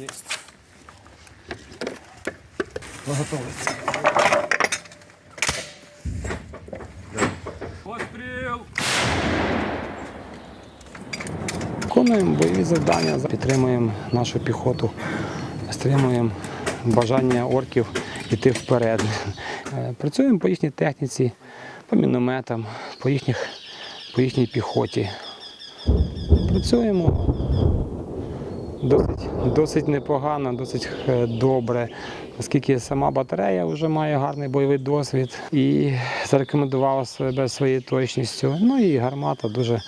Єсть. Готовиться. Постріл! Виконуємо бойові завдання, підтримуємо нашу піхоту, стримуємо бажання орків йти вперед. Е, Працюємо по їхній техніці, по мінометам, по, їхніх, по їхній піхоті. Працюємо досить, досить непогано, досить е, добре, оскільки сама батарея вже має гарний бойовий досвід і зарекомендувала себе своєю точністю. Ну і гармата дуже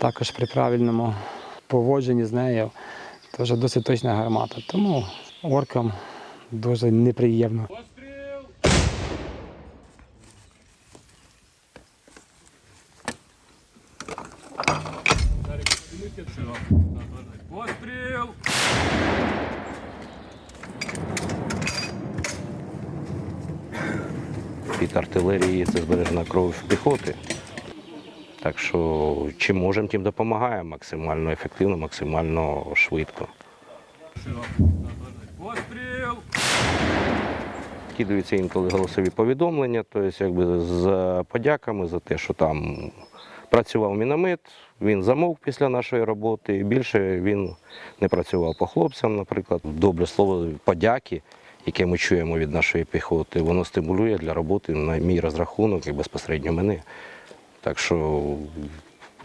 також при правильному поводженні з нею. Теж досить точна гармата. Тому оркам дуже неприємно. Постріл! Постріл! Від артилерії це збережена кров піхоти. Так що чим можемо, тим допомагаємо максимально ефективно, максимально швидко. Постріл! Кидаються інколи голосові повідомлення, тобто якби з подяками за те, що там працював міномет, він замовк після нашої роботи. і Більше він не працював по хлопцям, наприклад. Добре слово подяки, яке ми чуємо від нашої піхоти, воно стимулює для роботи на мій розрахунок і безпосередньо мене. Так що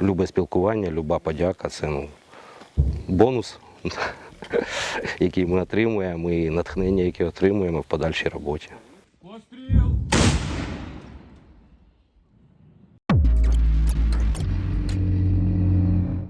любе спілкування, люба подяка це ну, бонус, який ми отримуємо, і натхнення, яке отримуємо в подальшій роботі.